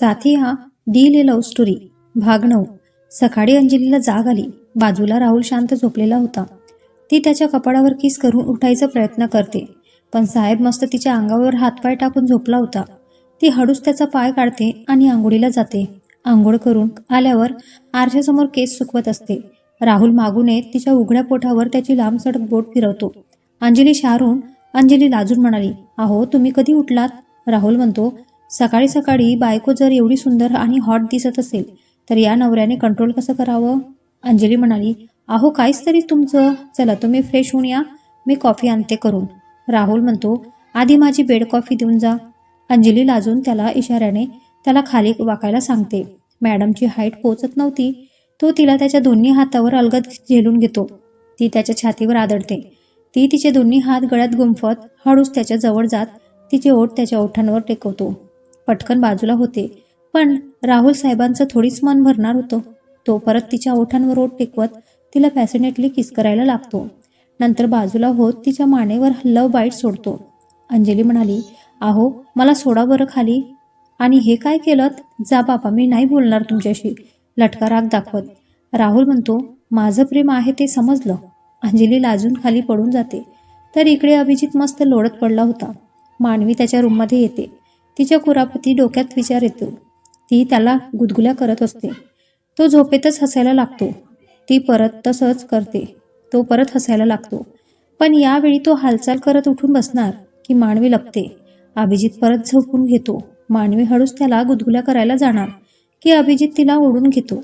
साथी हा डील ए love story भाग नऊ. सकाळी अंजलीला जाग आली. बाजूला राहुल शांत झोपलेला होता. ती त्याच्या कपाडावर किस करून उठायचा प्रयत्न करते. पण साहेब मस्त तिच्या अंगावर हातपाय टाकून झोपला होता. ती हळूच त्याचा पाय काढते आणि आंघोळीला जाते. आंघोळ करून आल्यावर आरशासमोर केस सुकवत असते. राहुल मागून येत तिच्या उघड्या पोटावर त्याची लांब सडक बोट फिरवतो. अंजली शारून अंजली लाजून म्हणाली अहो तुम्ही कधी उठलात? राहुल म्हणतो सकाळी सकाळी बायको जर एवढी सुंदर आणि हॉट दिसत असेल तर या नवऱ्याने कंट्रोल कसं करावं? अंजली म्हणाली अहो काहीच तरी तुमचं. चला तुम्ही फ्रेश होऊन या. मी कॉफी आणते करून. राहुल म्हणतो आधी माझी बेड कॉफी देऊन जा. अंजली लाजून त्याला इशाऱ्याने त्याला खाली वाकायला सांगते. मॅडमची हाईट पोचत नव्हती. तो तिला त्याच्या दोन्ही हातावर अलगद झेलून घेतो. ती त्याच्या छातीवर आदळते. ती तिचे दोन्ही हात गळ्यात गुंफत हळूच त्याच्याजवळ जात तिचे ओठ त्याच्या ओठांवर टेकवतो. पटकन बाजूला होते. पण राहुल साहेबांचं थोडीच मन भरणार होतं. तो परत तिच्या ओठांवर ओठ टेकवत तिला फॅसिनेटली किस करायला लागतो. नंतर बाजूला होत तिच्या मानेवर लव बाईट सोडतो. अंजली म्हणाली आहो मला सोडा बरं खाली. आणि हे काय केलं जा बाबा मी नाही बोलणार तुमच्याशी. लटका राग दाखवत. राहुल म्हणतो माझं प्रेम आहे ते समजलं. अंजली लाजून खाली पडून जाते. तर इकडे अभिजित मस्त लोळत पडला होता. मानवी त्याच्या रूममध्ये येते. तिच्या कुरापती डोक्यात विचार येतो. ती त्याला गुदगुल्या करत असते. तो झोपेतच हसायला लागतो. ती परत तसंच करते. तो परत हसायला लागतो. पण यावेळी तो हालचाल करत उठून बसणार की मानवी लपते. अभिजित परत झोपून घेतो. मानवी हळूच त्याला गुदगुल्या करायला जाणार की अभिजित तिला ओढून घेतो.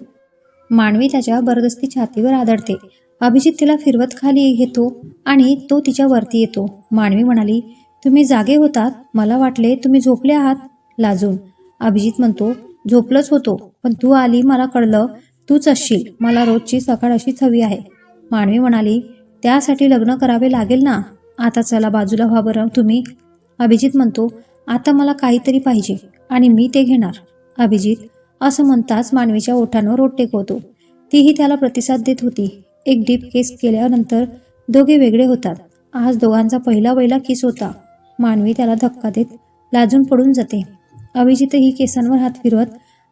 मानवी त्याच्या बरदस्ती छातीवर आदळते. अभिजित तिला फिरवत खाली घेतो आणि तो तिच्या वरती येतो. मानवी म्हणाली तुम्ही जागे होतात मला वाटले तुम्ही झोपले आहात लाजून. अभिजित म्हणतो झोपलंच होतो पण तू आली मला कळलं तूच असशील मला रोजची सकाळ अशीच हवी आहे. मानवी म्हणाली त्यासाठी लग्न करावे लागेल ना? आता चला बाजूला व्हा बरं तुम्ही. अभिजित म्हणतो आता मला काहीतरी पाहिजे आणि मी ते घेणार. अभिजित असं म्हणताच मानवीच्या ओठांवर ओठ टेकवतो. तीही त्याला प्रतिसाद देत होती. एक डीप केस केल्यानंतर दोघे वेगळे होतात. आज दोघांचा पहिला वैला किस होता? मानवी त्याला धक्का देत लाजून पडून जाते. अभिजितही केसांवर हात फिरवत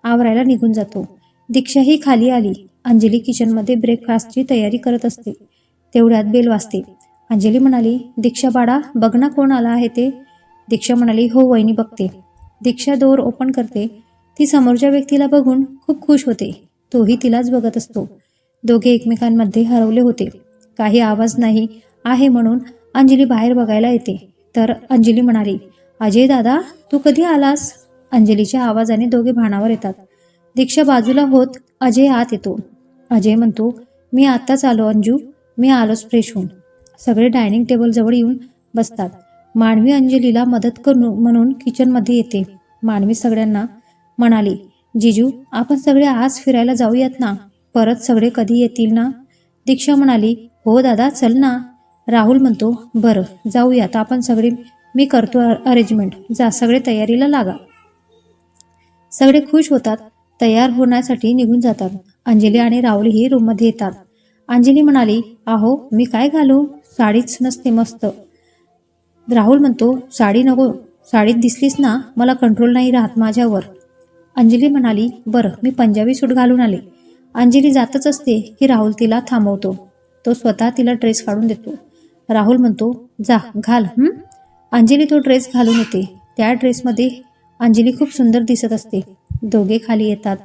आवरायला निघून जातो. दीक्षाही खाली आली. अंजली किचनमध्ये ब्रेकफास्टची तयारी करत असते. तेवढ्यात बेल वाजते. अंजली म्हणाली दीक्षा बाळा बघ ना कोण आला आहे ते. दीक्षा म्हणाली हो वहिनी बघते. दीक्षा दोर ओपन करते. ती समोरच्या व्यक्तीला बघून खूप खुश होते. तोही तिलाच बघत असतो. दोघे एकमेकांमध्ये हरवले होते. काही आवाज नाही आहे म्हणून अंजली बाहेर बघायला येते. तर अंजली म्हणाली अजय दादा तू कधी आलास? अंजलीच्या आवाजाने दोघे भानावर येतात. दीक्षा बाजूला होत अजय आत येतो. अजय म्हणतो मी आत्ताच आलो अंजू मी आलोच फ्रेश होऊन. सगळे डायनिंग टेबलजवळ येऊन बसतात. मानवी अंजलीला मदत करू म्हणून किचनमध्ये येते. मानवी सगळ्यांना म्हणाली जिजू आपण सगळे आज फिरायला जाऊयात ना? परत सगळे कधी येतील ना? दीक्षा म्हणाली हो दादा चल ना. राहुल म्हणतो बरं जाऊयात आपण सगळे मी करतो अरेंजमेंट जा सगळे तयारीला लागा. सगळे खुश होतात. तयार होण्यासाठी निघून जातात. अंजली आणि राहुलही रूममध्ये येतात. अंजली म्हणाली आहो मी काय घालू? साडीच नसते मस्त. राहुल म्हणतो साडी नको. साडीत दिसलीस ना मला कंट्रोल नाही राहत माझ्यावर. अंजली म्हणाली बरं मी पंजाबी सूट घालून आले. अंजली जातच असते की राहुल तिला थांबवतो. तो स्वतः तिला ड्रेस काढून देतो. राहुल म्हणतो जा घाल. हं? अंजली तो ड्रेस घालून येते. त्या ड्रेसमध्ये अंजली खूप सुंदर दिसत असते. दोघे खाली येतात.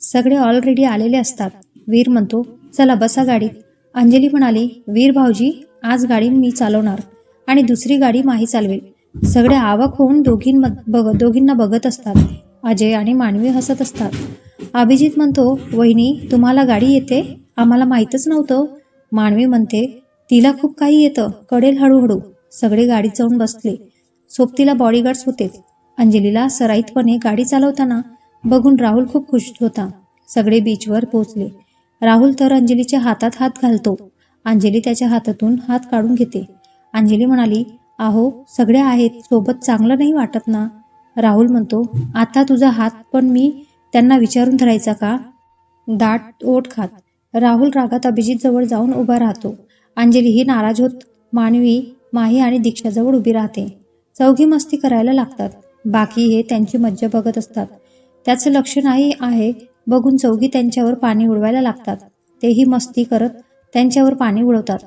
सगळे ऑलरेडी आलेले असतात. वीर म्हणतो चला बसा गाडीत अंजली म्हणाली वीर भाऊजी आज गाडी मी चालवणार आणि दुसरी गाडी माही चालवेल. सगळे आवक होऊन दोघींम बघ दोघींना बघत असतात. अजय आणि मानवी हसत असतात. अभिजित म्हणतो वहिनी तुम्हाला गाडी येते? आम्हाला माहीतच नव्हतं. मानवी म्हणते तिला खूप काही येतं. कडेल हळूहळू सगळे गाडीत जाऊन बसले. सोबतीला बॉडीगार्ड्स होते. अंजलीला सराईतपणे गाडी चालवताना बघून राहुल खूप खुश होता. सगळे बीचवर पोहोचले. राहुल तर अंजलीच्या हातात हात घालतो. अंजली त्याच्या हातातून हात काढून घेते. अंजली म्हणाली आहो सगळे आहेत. सोबत चांगलं नाही वाटत ना? राहुल म्हणतो आता तुझा हात पण मी त्यांना विचारून धरायचा का? दाट ओठ खात राहुल रागात अभिजित जवळ जाऊन उभा राहतो. अंजलीही नाराज होत मानवी माही आणि दीक्षाजवळ उभी राहते. चौघी मस्ती करायला लागतात. बाकी हे त्यांची मज्जा बघत असतात. त्याचं लक्ष नाही आहे बघून चौघी त्यांच्यावर पाणी उडवायला लागतात. तेही मस्ती करत त्यांच्यावर पाणी उडवतात.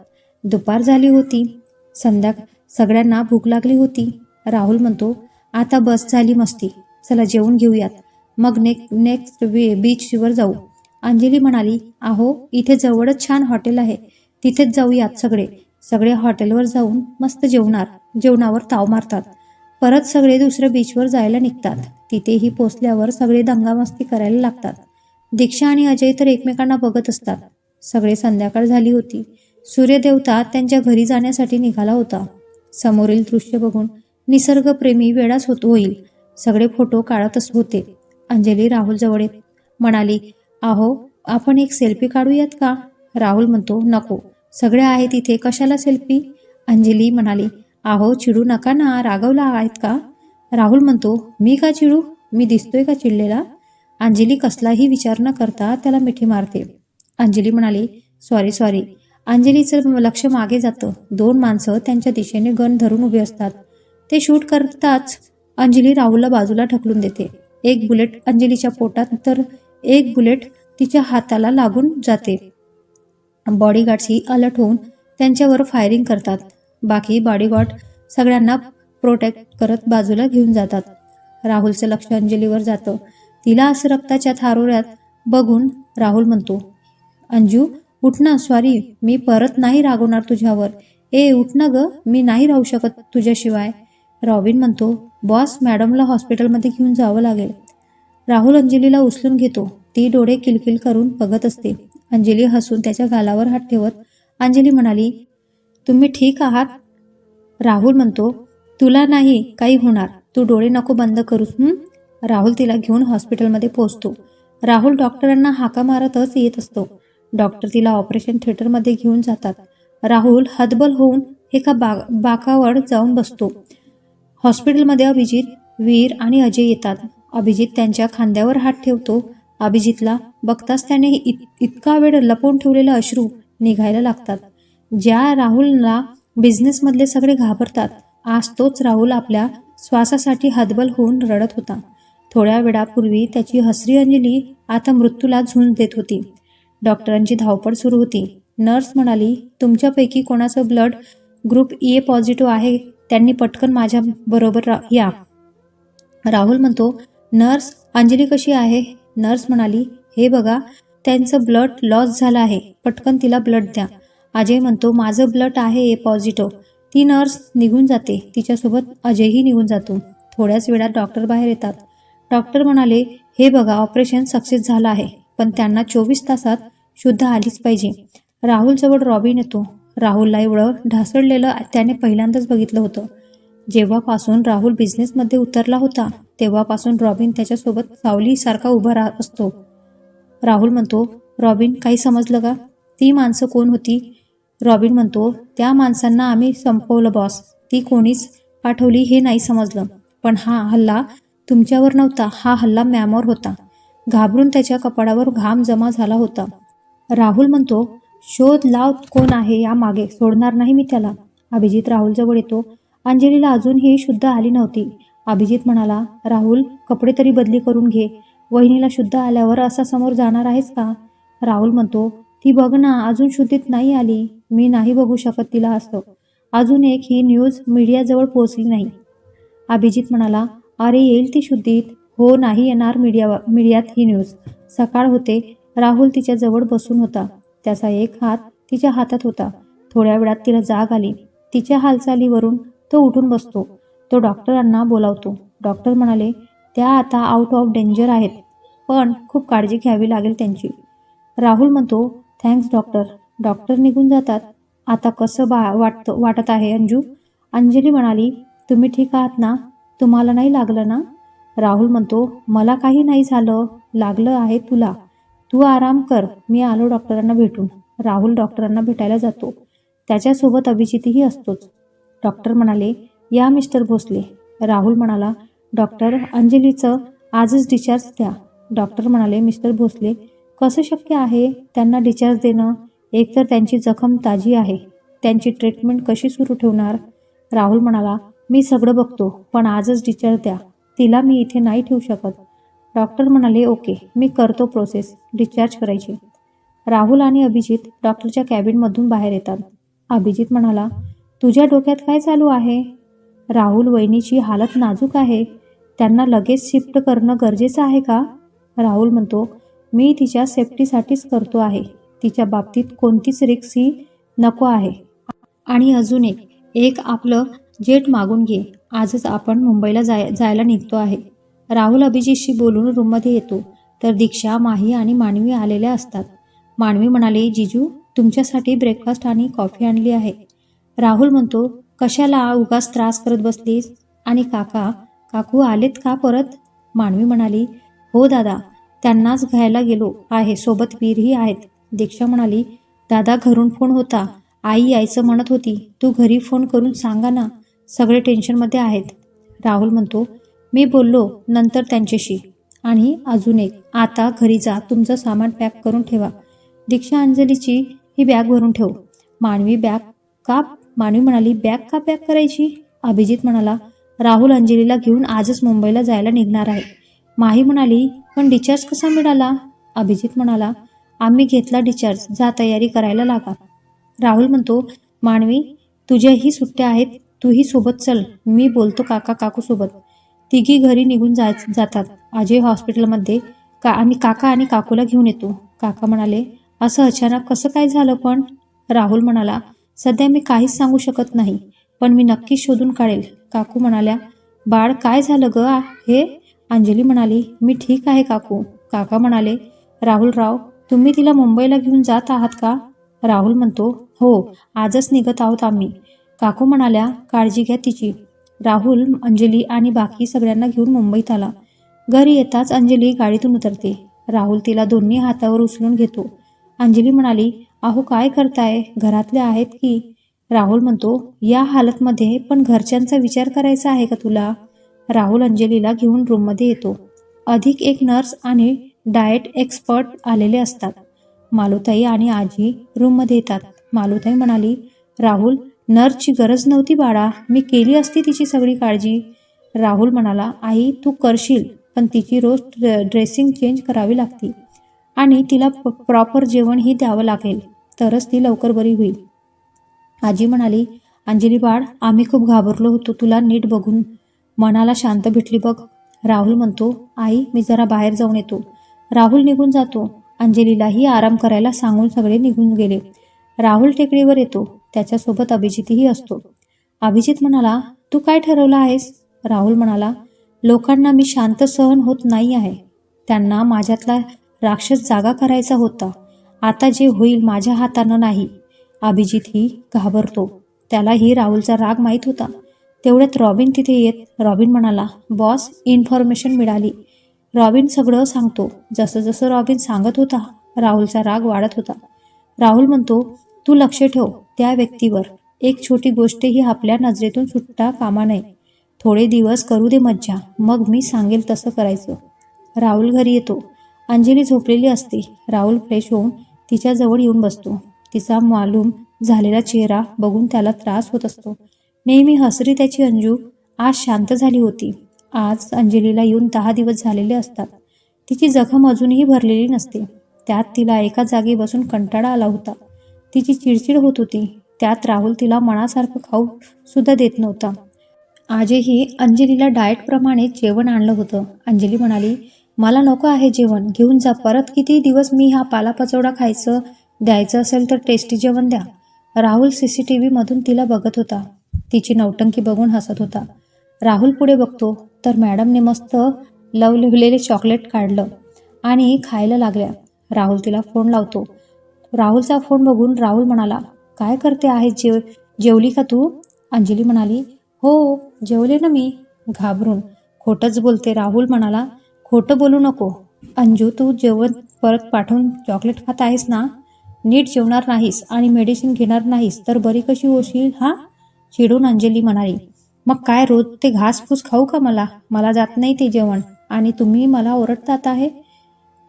दुपार झाली होती. संध्या सगळ्यांना भूक लागली होती. राहुल म्हणतो आता बस झाली मस्ती. चला जेवून घेऊयात. मग नेक नेक्स्ट वे बीचवर जाऊ. अंजली म्हणाली आहो इथे जवळच छान हॉटेल आहे. तिथेच जाऊयात सगळे. सगळे हॉटेलवर जाऊन मस्त जेवणार. जेवणावर ताव मारतात. परत सगळे दुसऱ्या बीचवर जायला निघतात. तिथेही पोचल्यावर सगळे दंगामस्ती करायला लागतात. दीक्षा आणि अजय तर एकमेकांना बघत असतात. सगळे संध्याकाळ झाली होती. सूर्यदेवता त्यांच्या घरी जाण्यासाठी निघाला होता. समोरील दृश्य बघून निसर्गप्रेमी वेळाच होत होईल. सगळे फोटो काढतच होते. अंजली राहुल जवळ येत. म्हणाली आहो आपण एक सेल्फी काढूयात का? राहुल म्हणतो नको. सगळे आहेत तिथे कशाला सेल्फी अंजली म्हणाली आहो चिडू नका ना रागवला आहेत का? राहुल म्हणतो मी का चिडू? मी दिसतोय का चिडलेला? अंजली कसलाही विचार न करता त्याला मिठी मारते. अंजली म्हणाली सॉरी सॉरी अंजलीचं लक्ष मागे जातं. दोन माणसं त्यांच्या दिशेने गन धरून उभे असतात. ते शूट करताच अंजली राहुलला बाजूला ढकलून देते. एक बुलेट अंजलीच्या पोटात तर एक बुलेट तिच्या हाताला लागून जाते. बॉडीगार्डशी अलर्ट होऊन त्यांच्यावर फायरिंग करतात. बाकी बॉडीगार्ड सगळ्यांना प्रोटेक्ट करत बाजूला घेऊन जातात. राहुलचं लक्ष अंजलीवर जातं. तिला असं रक्ताच्या थारोऱ्यात बघून राहुल म्हणतो अंजू उठ ना सॉरी मी परत नाही रागवणार तुझ्यावर. ए उठ ना ग मी नाही राहू शकत तुझ्याशिवाय. रॉबिन म्हणतो बॉस मॅडमला हॉस्पिटलमध्ये घेऊन जावं लागेल. राहुल अंजलीला उचलून घेतो. ती डोळे किलकिल करून बघत असते. अंजली हसून त्याच्या गालावर हात ठेवत अंजली म्हणाली तुम्ही ठीक आहात? राहुल म्हणतो तुला नाही काही होणार. तू डोळे नको बंद करूस राहुल तिला घेऊन हॉस्पिटलमध्ये पोहोचतो. राहुल डॉक्टरांना हाका मारतच येत असतो. डॉक्टर तिला ऑपरेशन थिएटरमध्ये घेऊन जातात. राहुल हतबल होऊन एका बा बाकावर जाऊन बसतो. हॉस्पिटलमध्ये अभिजित वीर आणि अजय येतात. अभिजित त्यांच्या खांद्यावर हात ठेवतो. अभिजितला बघताच त्याने इत इतका वेळ लपवून ठेवलेले अश्रू निघायला लागतात. ज्या राहुलला बिझनेसमधले सगळे घाबरतात आज तोच राहुल आपल्या श्वासासाठी हतबल होऊन रडत होता. थोड्या वेळापूर्वी त्याची हसरी अंजली आता मृत्यूला झुंज देत होती. डॉक्टरांची धावपळ सुरू होती. नर्स म्हणाली तुमच्यापैकी कोणाचं ब्लड ग्रुप ए पॉझिटिव्ह आहे त्यांनी पटकन माझ्या बरोबर रा या. राहुल म्हणतो नर्स अंजली कशी आहे? नर्स म्हणाली हे बघा त्यांचं ब्लड लॉस झालं आहे. पटकन तिला ब्लड द्या. अजय म्हणतो माझं ब्लड आहे ए पॉझिटिव्ह. ती नर्स निघून जाते. तिच्यासोबत अजयही निघून जातो. थोड्याच वेळात डॉक्टर बाहेर येतात. डॉक्टर म्हणाले हे बघा ऑपरेशन सक्सेस झालं आहे पण त्यांना चोवीस तासात शुद्ध आलीच पाहिजे. राहुलजवळ रॉबिन येतो. राहुलला एवढं ढासळलेलं त्याने पहिल्यांदाच बघितलं होतं. जेव्हापासून राहुल बिझनेसमध्ये उतरला होता तेव्हापासून रॉबिन त्याच्यासोबत सावलीसारखा उभा राहत असतो. राहुल म्हणतो रॉबिन काही समजलं का? ती माणसं कोण होती? रॉबिन म्हणतो त्या माणसांना आम्ही संपवलं बॉस ती कोणीच पाठवली हे नाही समजलं. पण हा हल्ला तुमच्यावर नव्हता. हा हल्ला मॅमवर होता. घाबरून त्याच्या कपाडावर घाम जमा झाला होता. राहुल म्हणतो शोध लाव कोण आहे या मागे सोडणार नाही मी त्याला. अभिजित राहुलजवळ येतो. अंजलीला अजूनही शुद्ध आली नव्हती. अभिजित म्हणाला राहुल कपडे तरी बदली करून घे. वहिनीला शुद्ध आल्यावर असा समोर जाणार आहेस का? राहुल म्हणतो ती बघ ना अजून शुद्धीत नाही आली. मी नाही बघू शकत तिला असतो अजून एक ही न्यूज मीडियाजवळ पोहोचली नाही. अभिजित म्हणाला अरे येईल ती शुद्धीत हो नाही येणार मीडिया मीडियात ही न्यूज. सकाळ होते. राहुल तिच्याजवळ बसून होता. त्याचा एक हात तिच्या हातात होता. थोड्या वेळात तिला जाग आली. तिच्या हालचालीवरून तो उठून बसतो. तो डॉक्टरांना बोलावतो. डॉक्टर म्हणाले त्या आता आउट ऑफ डेंजर आहेत. पण खूप काळजी घ्यावी लागेल त्यांची. राहुल म्हणतो थँक्स डॉक्टर डॉक्टर निघून जातात. आता कसं बा वाटतं वाटत आहे अंजू? अंजली म्हणाली तुम्ही ठीक आहात ना? तुम्हाला नाही लागलं ना? राहुल म्हणतो मला काही नाही झालं. लागलं आहे तुला. तू आराम कर. मी आलो डॉक्टरांना भेटून. राहुल डॉक्टरांना भेटायला जातो. त्याच्यासोबत अभिजितही असतोच. डॉक्टर म्हणाले या मिस्टर भोसले. राहुल म्हणाला डॉक्टर अंजलीचं आजच डिस्चार्ज द्या. डॉक्टर म्हणाले मिस्टर भोसले कसं शक्य आहे त्यांना डिस्चार्ज देणं? एकतर त्यांची जखम ताजी आहे. त्यांची ट्रीटमेंट कशी सुरू ठेवणार? राहुल म्हणाला मी सगळं बघतो पण आजच डिस्चार्ज द्या. तिला मी इथे नाही ठेवू शकत. डॉक्टर म्हणाले ओके मी करतो प्रोसेस डिस्चार्ज करायची. राहुल आणि अभिजित डॉक्टरच्या कॅबिनमधून बाहेर येतात. अभिजित म्हणाला तुझ्या डोक्यात काय चालू आहे? राहुल वहिनीची हालत नाजूक आहे. त्यांना लगेच शिफ्ट करणं गरजेचं आहे का? राहुल म्हणतो मी तिच्या सेफ्टीसाठीच करतो आहे. तिच्या बाबतीत कोणतीच रिक्स ही नको आहे. आणि अजून एक एक आपलं जेट मागून घे. आजच आपण मुंबईला जाय जायला निघतो आहे. राहुल अभिजितशी बोलून रूममध्ये येतो. तर दीक्षा माही आणि मानवी आलेल्या असतात. मानवी म्हणाले जिजू तुमच्यासाठी ब्रेकफास्ट आणि कॉफी आणली आहे. राहुल म्हणतो कशाला उगाच त्रास करत बसलीस? आणि काका काकू आलेत का परत? मानवी म्हणाली हो दादा त्यांनाच घ्यायला गेलो आहे सोबत वीरही आहेत. दीक्षा म्हणाली दादा घरून फोन होता आई यायचं म्हणत होती तू घरी फोन करून सांगा ना सगळे टेन्शनमध्ये आहेत. राहुल म्हणतो मी बोललो नंतर त्यांच्याशी. आणि अजून एक आता घरी जा तुमचं सामान पॅक करून ठेवा. दीक्षा अंजलीची ही बॅग भरून ठेव. मानवी बॅग का मानवी म्हणाली बॅग का पॅक करायची? अभिजित म्हणाला राहुल अंजलीला घेऊन आजच मुंबईला जायला निघणार आहे. माही म्हणाली पण डिचार्ज कसा मिळाला? अभिजित म्हणाला आम्ही घेतला डिचार्ज जा तयारी करायला लागा. राहुल म्हणतो मानवी तुझ्याही सुट्ट्या आहेत तूही सोबत चल मी बोलतो काका काकूसोबत तिघी घरी निघून जाय जातात. अजय हॉस्पिटलमध्ये का आणि काका आणि काकूला घेऊन येतो. काका म्हणाले असं अचानक कसं काय झालं पण? राहुल म्हणाला सध्या मी काहीच सांगू शकत नाही पण मी नक्की शोधून काढेल. काकू म्हणाल्या बाळ काय झालं ग हे? अंजली म्हणाली मी ठीक आहे काकू. काका म्हणाले राहुलराव तुम्ही तिला मुंबईला घेऊन जात आहात का? राहुल म्हणतो हो आजच निघत आहोत आम्ही. काकू म्हणाल्या काळजी घ्या तिची. राहुल अंजली आणि बाकी सगळ्यांना घेऊन मुंबईत आला. घरी येताच अंजली गाडीतून उतरते. राहुल तिला दोन्ही हातावर उचलून घेतो. अंजली म्हणाली अहो काय करताय? घरातले आहेत की? राहुल म्हणतो या हालतमध्ये पण घरच्यांचा विचार करायचा आहे का तुला? राहुल अंजलीला घेऊन रूममध्ये येतो. अधिक एक नर्स आणि डाएट एक्सपर्ट आलेले असतात. मालुताई आणि आजी रूममध्ये येतात. मालुताई म्हणाली राहुल नर्सची गरज नव्हती बाळा. मी केली असती तिची सगळी काळजी. राहुल म्हणाला आई तू करशील पण तिची रोज ड्रेसिंग चेंज करावी लागती आणि तिला प- प्रॉपर जेवणही द्यावं लागेल. तरच ती लवकर बरी होईल. आजी म्हणाली अंजली बाळ आम्ही खूप घाबरलो होतो. तुला नीट बघून मनाला शांत भेटली बघ. राहुल म्हणतो आई मी जरा बाहेर जाऊन येतो. राहुल निघून जातो. अंजलीलाही आराम करायला सांगून सगळे निघून गेले. राहुल टेकडीवर येतो. त्याच्यासोबत अभिजितही असतो. अभिजित म्हणाला तू काय ठरवलं आहेस? राहुल म्हणाला लोकांना मी शांत सहन होत नाही आहे. त्यांना माझ्यातला राक्षस जागा करायचा होता. आता जे होईल माझ्या हातानं नाही. अभिजितही घाबरतो. त्यालाही राहुलचा राग माहीत होता. तेवढ्यात रॉबिन तिथे येत. रॉबिन म्हणाला बॉस इन्फॉर्मेशन मिळाली. रॉबिन सगळं सांगतो. जसं जसं रॉबिन सांगत होता राहुलचा राग वाढत होता. राहुल म्हणतो तू लक्ष ठेव त्या व्यक्तीवर. एक छोटी गोष्टही आपल्या नजरेतून सुटता कामा नये. थोडे दिवस करू दे मज्जा मग मी सांगेल तसं करायचं. राहुल घरी येतो. अंजली झोपलेली असते. राहुल फ्रेश होऊन तिच्याजवळ येऊन बसतो. तिचा मालूम झालेला चेहरा बघून त्याला त्रास होत असतो. नेहमी हसरी त्याची अंजू. आज शांत झाली होती. आज अंजलीला येऊन दहा दिवस झालेले असतात. तिची जखम अजूनही भरलेली नसते. त्यात तिला एका जागी बसून कंटाळा आला होता. तिची चिडचिड होत होती. त्यात राहुल तिला मनासारखं खाऊ सुद्धा देत नव्हता. आजही अंजलीला डाएटप्रमाणे जेवण आणलं होतं. अंजली म्हणाली मला नको आहे जेवण घेऊन जा. परत किती दिवस मी हा पालापचवडा खायचं द्यायचं असेल तर टेस्टी जेवण द्या. राहुल सी सी टी व्हीमधून तिला बघत होता. तिची नौटंकी बघून हसत होता. राहुल पुढे बघतो तर मॅडमने मस्त लव लिहिलेले चॉकलेट काढलं आणि खायला लागल्या. राहुल तिला फोन लावतो. राहुलचा फोन बघून राहुल म्हणाला काय करते आहे जेव जेवली का तू? अंजली म्हणाली हो जेवले ना मी. घाबरून. खोटंच बोलते राहुल म्हणाला खोटं बोलू नको. अंजू तू जेवण परत पाठवून चॉकलेट खात आहेस ना? नीट जेवणार नाहीस आणि मेडिसिन घेणार नाहीस तर बरी कशी होशील हा? चिडून अंजली म्हणाली. मग काय रोज ते घासफूस खाऊ का मला? मला जात नाही ते जेवण. आणि तुम्ही मला ओरडतात आहे?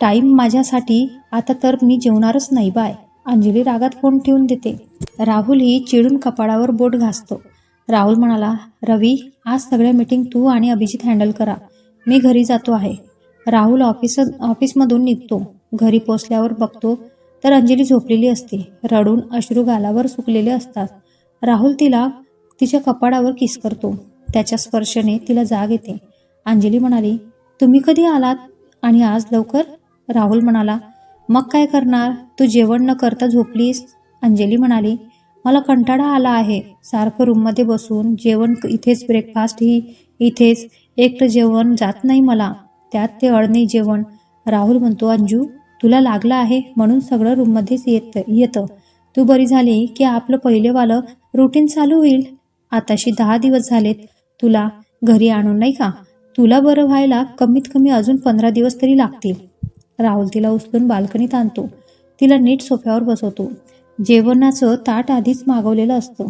टाईम माझ्यासाठी आता तर मी जेवणारच नाही बाय. अंजली रागात फोन ठेवून देते. राहुल ही चिडून कपाळावर बोट घासतो. राहुल म्हणाला रवी आज सगळ्या मीटिंग तू आणि अभिजित हँडल करा. मी घरी जातो आहे. राहुल ऑफिस ऑफिसमधून निघतो. घरी पोचल्यावर बघतो तर अंजली झोपलेली असते. रडून अश्रू गालावर सुकलेले असतात. राहुल तिला तिच्या कपाडावर किस करतो. त्याच्या स्पर्शने तिला जाग येते. अंजली म्हणाली तुम्ही कधी आलात? आणि आज लवकर? राहुल म्हणाला मग काय करणार? तू जेवण न करता झोपलीस? अंजली म्हणाली मला कंटाळा आला आहे. सारखं रूममध्ये बसून जेवण इथेच ब्रेकफास्ट ही इथेच. एकटं जेवण जात नाही मला. त्यात ते अळणी जेवण. राहुल म्हणतो अंजू तुला लागलं आहे म्हणून सगळं रूममध्येच येत येतं. तू बरी झाली की आपलं पहिलेवालं रुटीन चालू होईल. आताशी दहा दिवस झालेत. तुला घरी आणून नाही का? तुला बरं व्हायला कमीत कमी अजून पंधरा दिवस तरी लागतील. राहुल तिला उचलून बाल्कनीत आणतो. तिला नीट सोफ्यावर बसवतो. जेवणाचं ताट आधीच मागवलेलं असतं.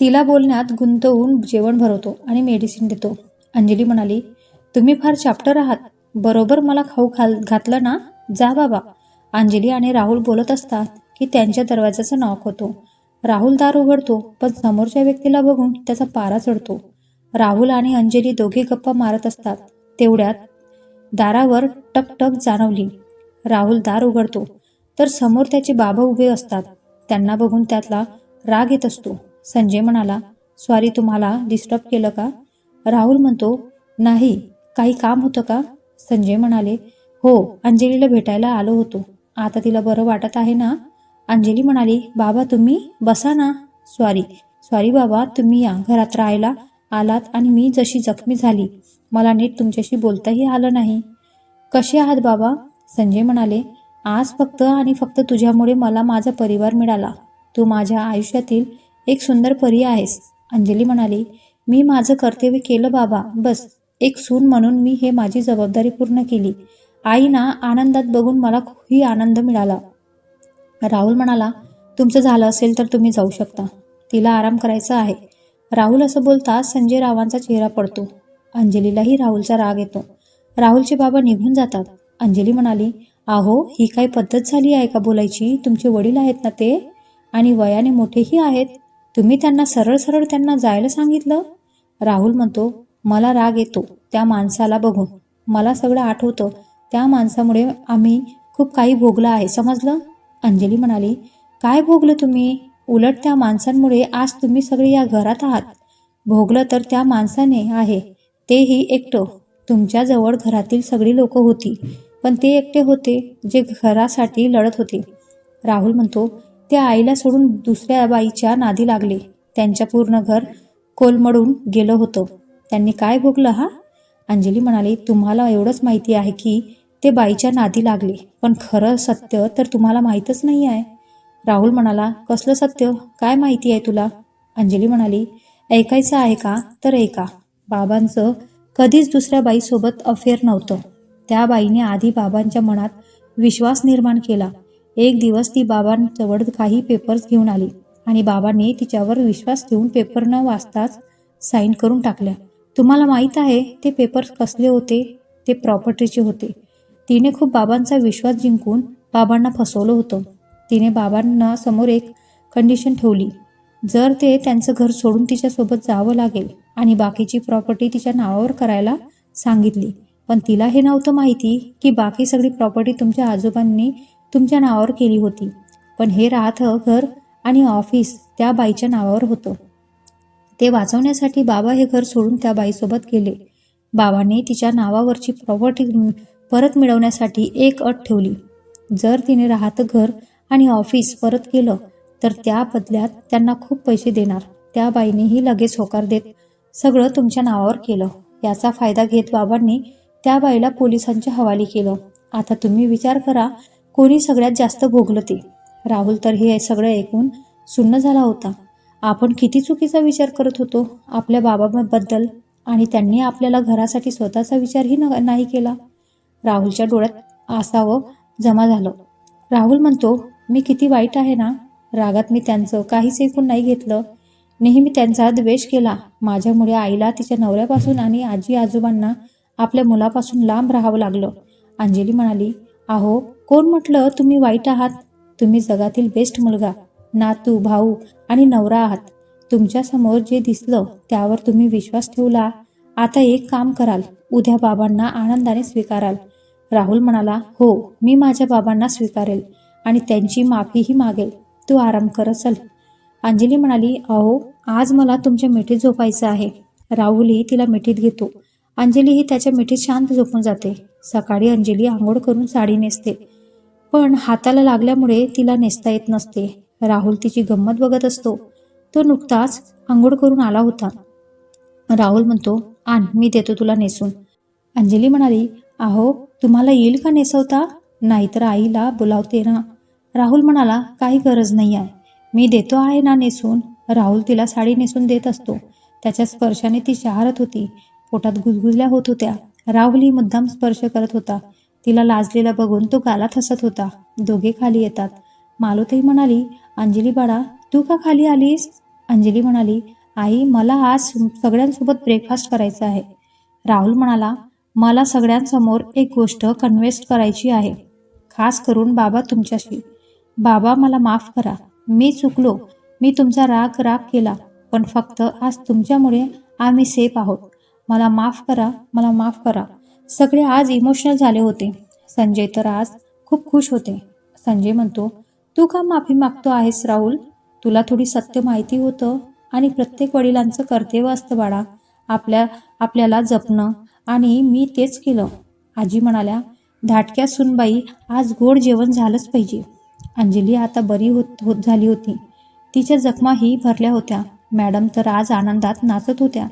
तिला बोलण्यात गुंतवून जेवण भरवतो आणि मेडिसिन देतो. अंजली म्हणाली तुम्ही फार चॅप्टर आहात. बरोबर मला खाऊ घाल घातलं ना? जा बाबा. अंजली आणि राहुल बोलत असतात की त्यांच्या दरवाजाचा नॉक होतो. राहुल दार उघडतो पण समोरच्या व्यक्तीला बघून त्याचा पारा चढतो. राहुल आणि अंजली दोघे गप्पा मारत असतात. तेवढ्यात दारावर टकटक जाणवली. राहुल दार उघडतो. तर समोर त्याचे बाबा उभे असतात. त्यांना बघून त्यातला राग येत असतो. संजय म्हणाला सॉरी तुम्हाला डिस्टर्ब केलं का? राहुल म्हणतो नाही काही काम होतं का? संजय म्हणाले हो अंजलीला भेटायला आलो होतो. आता तिला बरं वाटत आहे ना? अंजली म्हणाली बाबा तुम्ही बसा ना. सॉरी सॉरी बाबा तुम्ही या. घरात राहायला आलात आणि मी जशी जखमी झाली. मला नीट तुमच्याशी बोलताही आलं नाही. कसे आहात बाबा? संजय म्हणाले आज फक्त आणि फक्त तुझ्यामुळे मला माझा परिवार मिळाला. तू माझ्या आयुष्यातील एक सुंदर परी आहेस. अंजली म्हणाली मी माझं कर्तव्य केलं बाबा. बस. एक सून म्हणून मी हे माझी जबाबदारी पूर्ण केली. आईना आनंदात बघून मला खूपही आनंद मिळाला. राहुल म्हणाला तुमचं झालं असेल तर तुम्ही जाऊ शकता. तिला आराम करायचा आहे. राहुल असं बोलता संजय रावांचा चेहरा पडतो. अंजलीलाही राहुलचा राग येतो. राहुलचे बाबा निघून जातात. अंजली म्हणाली आहो ही काय पद्धत झाली आहे का बोलायची? तुमचे वडील आहेत ना ते? आणि वयाने मोठेही आहेत. तुम्ही त्यांना सरळ सरळ त्यांना जायला सांगितलं? राहुल म्हणतो मला राग येतो त्या माणसाला बघून. मला सगळं आठवतं त्या माणसामुळे आम्ही खूप काही भोगलं आहे. समजलं? अंजली म्हणाली काय भोगलं तुम्ही? उलट त्या माणसांमुळे आज तुम्ही सगळे या घरात आहात. भोगलं तर त्या माणसाने आहे. तेही एकटं. तुमच्याजवळ घरातील सगळी लोक होती. पण ते एकटे होते जे घरासाठी लढत होते. राहुल म्हणतो त्या आईला सोडून दुसऱ्या बाईच्या नादी लागले. त्यांच्या पूर्ण घर कोलमडून गेलं होतं. त्यांनी काय भोगलं हा? अंजली म्हणाली तुम्हाला एवढंच माहिती आहे की ते बाईच्या नादी लागले. पण खरं सत्य तर तुम्हाला माहीतच नाही आहे. राहुल म्हणाला कसलं सत्य? काय माहिती आहे तुला? अंजली म्हणाली ऐकायचं आहे का? तर ऐका. बाबांचं कधीच दुसऱ्या बाईसोबत अफेअर नव्हतं. त्या बाईने आधी बाबांच्या मनात विश्वास निर्माण केला. एक दिवस ती बाबांजवळ काही पेपर्स घेऊन आली आणि बाबांनी तिच्यावर विश्वास ठेवून पेपर न वाचताच साईन करून टाकल्या. तुम्हाला माहीत आहे ते पेपर कसले होते? ते प्रॉपर्टीचे होते. तिने खूप बाबांचा विश्वास जिंकून बाबांना फसवलं होतं. तिने बाबांना समोर एक कंडिशन ठेवली. जर ते त्यांचं घर सोडून तिच्यासोबत जावं लागेल आणि बाकीची प्रॉपर्टी तिच्या नावावर करायला सांगितली. पण तिला हे नव्हतं माहिती की बाकी सगळी प्रॉपर्टी तुमच्या आजोबांनी तुमच्या नावावर केली होती. पण हे राहतं घर आणि ऑफिस त्या बाईच्या नावावर होतं. ते वाचवण्यासाठी बाबा हे घर सोडून त्या बाईसोबत गेले. बाबांनी तिच्या नावावरची प्रॉपर्टी परत मिळवण्यासाठी एक अट ठेवली. जर तिने राहतं घर आणि ऑफिस परत केलं तर त्या बदल्यात त्यांना खूप पैसे देणार. त्या बाईनेही लगेच होकार देत सगळं तुमच्या नावावर केलं. याचा फायदा घेत बाबांनी त्या बाईला पोलिसांच्या हवाली केलं. आता तुम्ही विचार करा कोणी सगळ्यात जास्त भोगलं ते? राहुल तर हे सगळं ऐकून सुन्न झाला होता. आपण किती चुकीचा विचार करत होतो आपल्या बाबाबद्दल आणि त्यांनी आपल्याला घरासाठी स्वतःचा विचारही न नाही केला. राहुलच्या डोळ्यात आसावं जमा झालं. राहुल म्हणतो मी किती वाईट आहे ना? रागात मी त्यांचं काहीच ऐकून नाही घेतलं. नेहमी त्यांचा द्वेष केला. माझ्यामुळे आईला तिच्या नवऱ्यापासून आणि आजी आजोबांना आपल्या मुलापासून लांब राहावं लागलं. अंजली म्हणाली अहो कोण म्हटलं तुम्ही वाईट आहात? तुम्ही जगातील बेस्ट मुलगा. नातू भाऊ आणि नवरा आहात. तुमच्यासमोर जे दिसलं त्यावर तुम्ही विश्वास ठेवला. आता एक काम कराल. उद्या बाबांना आनंदाने स्वीकाराल. राहुल म्हणाला हो मी माझ्या बाबांना स्वीकारेल आणि त्यांची माफीही मागेल. तू आराम कर चल. अंजली म्हणाली अहो आज मला तुमच्या मिठीत झोपायचं आहे. राहुलही तिला मिठीत घेतो. अंजलीही त्याच्या मिठीत शांत झोपून जाते. सकाळी अंजली आंघोळ करून साडी नेसते. पण हाताला लागल्यामुळे तिला नेसता येत नसते. राहुल तिची गंमत बघत असतो. तो नुकताच आंघोळ करून आला होता. राहुल म्हणतो आण मी देतो तुला नेसून. अंजली म्हणाली अहो तुम्हाला येईल का नेसवता? नाहीतर आईला बोलावते ना. राहुल म्हणाला काही गरज नाही आहे. मी देतो आहे ना नेसून. राहुल तिला साडी नेसून देत असतो. त्याच्या स्पर्शाने ती शहारत होती. पोटात गुजगुजल्या होत होत्या. राहुलही मुद्दाम स्पर्श करत होता. तिला लाजलेला बघून तो गालात हसत होता. दोघे खाली येतात. मालुताई म्हणाली अंजली बाळा तू का खाली आलीस? अंजली म्हणाली आई मला आज सगळ्यांसोबत ब्रेकफास्ट करायचा आहे. राहुल म्हणाला मला सगळ्यांसमोर एक गोष्ट कन्व्हेस्ट करायची आहे खास करून बाबा तुमच्याशी. बाबा मला माफ करा. मी चुकलो. मी तुमचा राग राग केला पण फक्त आज तुमच्यामुळे आम्ही सेफ आहोत. मला माफ करा मला माफ करा. सगळे आज इमोशनल झाले होते. संजय तर आज खूप खुश होते. संजय म्हणतो तू का माफी मागतो आहेस राहुल? तुला थोडी सत्य माहिती होतं आणि प्रत्येक वडिलांचं कर्तव्य असतं बाळा आपल्या आपल्याला जपणं. आणि मी तेच केलं. आजी म्हणाल्या धाटक्या सुनबाई आज गोड जेवण झालंच पाहिजे. अंजली आता बरी होत होत झाली होती. तिच्या जखमाही भरल्या होत्या. मॅडम तर आज आनंदात नाचत होत्या.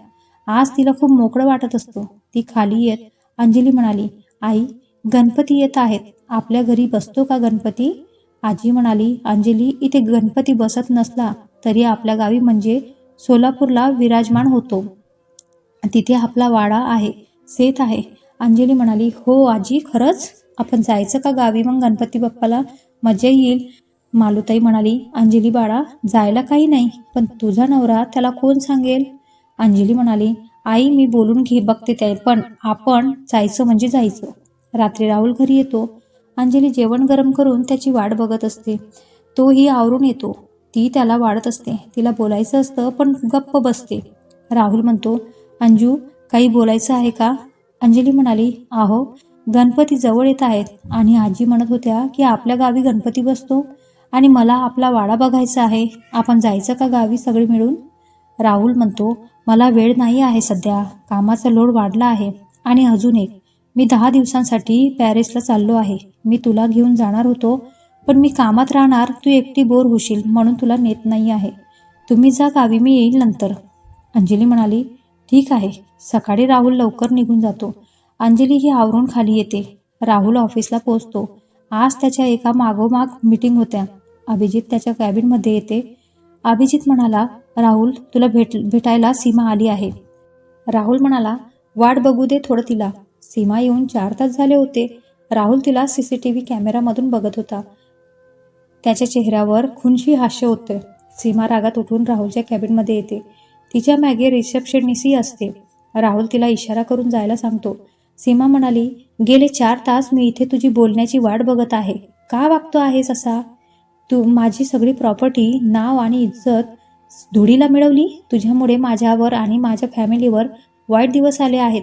आज तिला खूप मोकळं वाटत असतो. ती खाली येत अंजली म्हणाली आई गणपती येत आहेत. आपल्या घरी बसतो का गणपती? आजी म्हणाली अंजली इथे गणपती बसत नसला तरी आपल्या गावी म्हणजे सोलापूरला विराजमान होतो. तिथे आपला वाडा आहे सेत आहे. अंजली म्हणाली हो आजी खरंच? आपण जायचं का गावी? मग गणपती बाप्पाला मजा येईल. मालुताई म्हणाली अंजली बाळा जायला काही नाही पण तुझा नवरा त्याला कोण सांगेल? अंजली म्हणाली आई मी बोलून घे बघते ते पण आपण जायचं म्हणजे जायचं. रात्री राहुल घरी येतो. अंजली जेवण गरम करून त्याची वाट बघत असते. तोही आवरून येतो. ती त्याला वाढत असते. तिला बोलायचं असतं पण गप्प बसते. राहुल म्हणतो अंजू काही बोलायचं आहे का? अंजली म्हणाली आहो गणपती जवळ येत आहेत. आणि आजी म्हणत होत्या की आपल्या गावी गणपती बसतो आणि मला आपला वाडा बघायचा आहे. आपण जायचं का गावी सगळे मिळून? राहुल म्हणतो मला वेळ नाही आहे सध्या. कामाचा लोड वाढला आहे. आणि अजून एक. मी दहा दिवसांसाठी पॅरिसला चाललो आहे. मी तुला घेऊन जाणार होतो पण मी कामात राहणार तू एकटी बोर होशील म्हणून तुला नेत नाही आहे. तुम्ही जा गावी मी येईल नंतर. अंजली म्हणाली ठीक आहे. सकाळी राहुल लवकर निघून जातो. अंजली ही आवरून खाली येते. राहुल ऑफिसला पोचतो आज त्याच्या एका मागोमाग मीटिंग होत्या. अभिजित त्याच्या कॅबिनमध्ये येते. अभिजित म्हणाला राहुल तुला भेट भेटायला सीमा आली आहे. राहुल म्हणाला वाट बघू दे थोडं तिला. सीमा येऊन चार तास झाले होते. राहुल तिला C C T V camera बघत होता. त्याच्या चेहऱ्यावर खुनशी हास्य होते. सीमा रागात उठून राहुलच्या कॅबिनमध्ये येते. तिच्यामागे रिसेप्शनिसी असते. राहुल तिला इशारा करून जायला सांगतो. सीमा म्हणाली गेले चार तास मी इथे तुझी बोलण्याची वाट बघत आहे. का वागतो आहेस असा? तू माझी सगळी प्रॉपर्टी नाव आणि इज्जत धुळीला मिळवली? तुझ्यामुळे माझ्यावर आणि माझ्या फॅमिलीवर वाईट दिवस आले आहेत.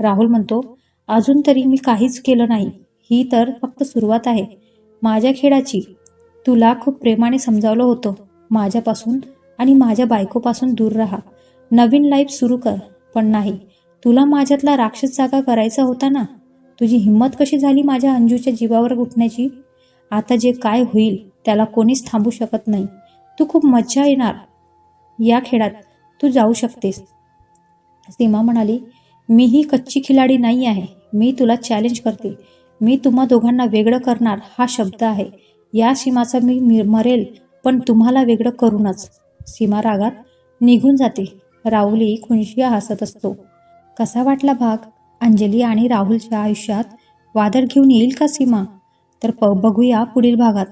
राहुल म्हणतो अजून तरी मी काहीच केलं नाही. ही तर फक्त सुरुवात आहे. माझ्या खेळाची. तुला खूप प्रेमाने समजावलं होतं. माझ्यापासून आणि माझ्या बायकोपासून दूर राहा. नवीन लाईफ सुरू कर. पण नाही तुला माझ्यातला राक्षस जागा करायचा होता ना? तुझी हिंमत कशी झाली माझ्या अंजूच्या जीवावर उठण्याची आता जे काय होईल त्याला कोणीच थांबू शकत नाही. तू खूप मज्जा येणार. या खेळात तू जाऊ शकतेस. सीमा म्हणाली मी ही कच्ची खिलाडी नाही आहे. मी तुला चॅलेंज करते. मी तुम्हा दोघांना वेगळं करणार हा शब्द आहे. या सीमाचा मी मरेल पण तुम्हाला वेगळं करूनच. सीमा रागात निघून जाते. राहुलही खुनशिया हसत असतो. कसा वाटला भाग? अंजली आणि राहुलच्या आयुष्यात वादळ घेऊन येईल का सीमा? तर प बघूया पुढील भागात.